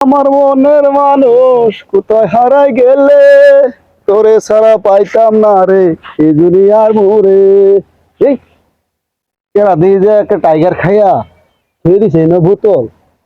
আমার মনের মানুষ কোথায় হারাই গেলে? তোরে ছাড়া পাইতাম না রে এই দুনিয়ার মোরে এই দিয়ে যে একটা টাইগার খাইয়া থুয়ে দিছে না বোতল?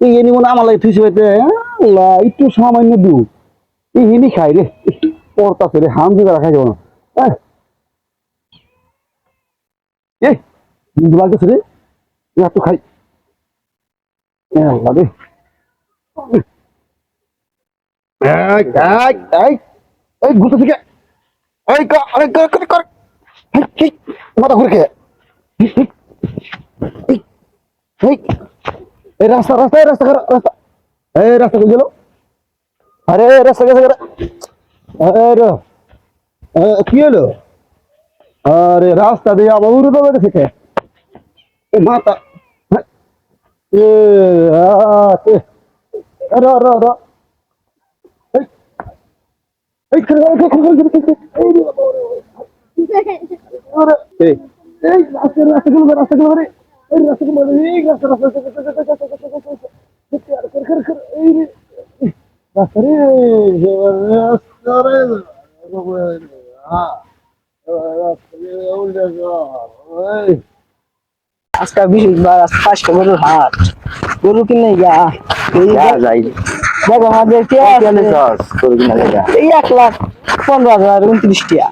এই এনি মনে আমার লাগে থুইছে বাইতে আল্লাহ একটু সামান্য দিও। এই খাই রে পড়তাছে রে হাম দিকে রাখা যাব না এই, এই রে। এত খাই। আল্লাহ রে। এই গুছা থেকে। এই কা, আরে কা কর কর কি। মাথা ঘুরে কে? এই রাস্তা রাস্তা রাস্তা রাস্তা। এই রাস্তা কই গেল? আরে রাস্তা গেছে আরে কি হলো? আরে, রাস্তা দিয়ে আবার উড়ে যাবে থেকে। মাথা। এ আরে আরে আরে আজকে বিশেষ বার আজকে পাঁচটা গরুর হাট। গরু কিনে যা যাই। দেখো আমাদের কে এই এক লাখ পনেরো হাজার উনত্রিশ টিয়া।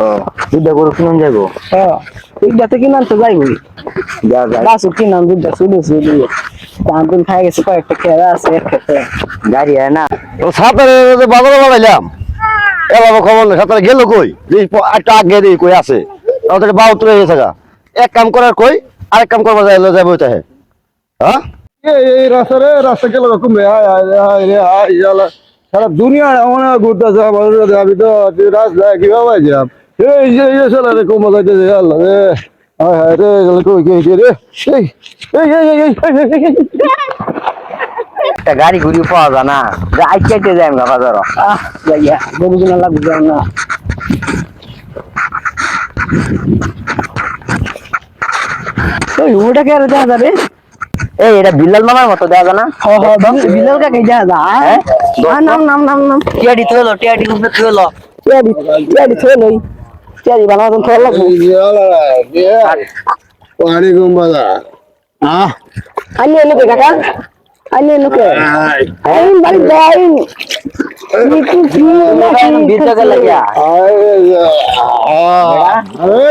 ও দুধটা গরু কিনুন যাইবো? কিনান তো যাইবই। যা যাই গাছও কিনান দুধটা শুধু শুধু ধান তুন খাই গেছে কয়েকটা খেরা আছে এক খেতে। গাড়ি না। ও বাজারে বাড়াইলাম। খবর নেই গেল কই? একটা আগে দিয়ে কই আছে। তাহলে বাউ তুলে গেছে গা। এক কাম করার কই আরেক কাম করবা যাইলে যাব তাহে হ্যাঁ? দুনিয়া এমন ঘুরতেছে আমার আমি তো রাস্তা কীভাবে যাব এই যে, এই সালা রে কম যাইতেছে আল্লাহ রে। হায় রে এই গাড়ি ঘুরি পাওয়া যায় না। যাই কেটে যাই আমরা বাজার লাগবে না। ওই ওটা কে দেখা যাবে? এই এটা বিল্লাল মামার মতো দেখা যায় না? বিল্লাল কাকে দা যায়? নাম নাম নাম নাম। টিয়াডি থইল টিয়াডি উপরে থইল টিয়াডি টিয়াডি থইল টিয়াডি বানাও তুমি থইল পানি গুম্বালা আহ। আনি এনে কে কাকা? আনি এনে কে? আই বাড়ি যাই নিকু কি না বিল্লাল লাগিয়া আয়। আয়। আয়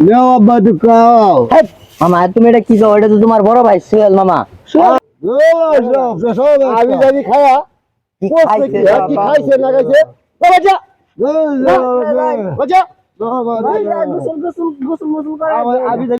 নেও আব্বা তুই খাও মামা তুমি এটা কি খাও এটা তো তোমার বড় ভাই সোহেল মামা আমি যাবি খাওয়া কি খাইছে না খাইছে বাচ্চা বাচ্চা গোসল গোসল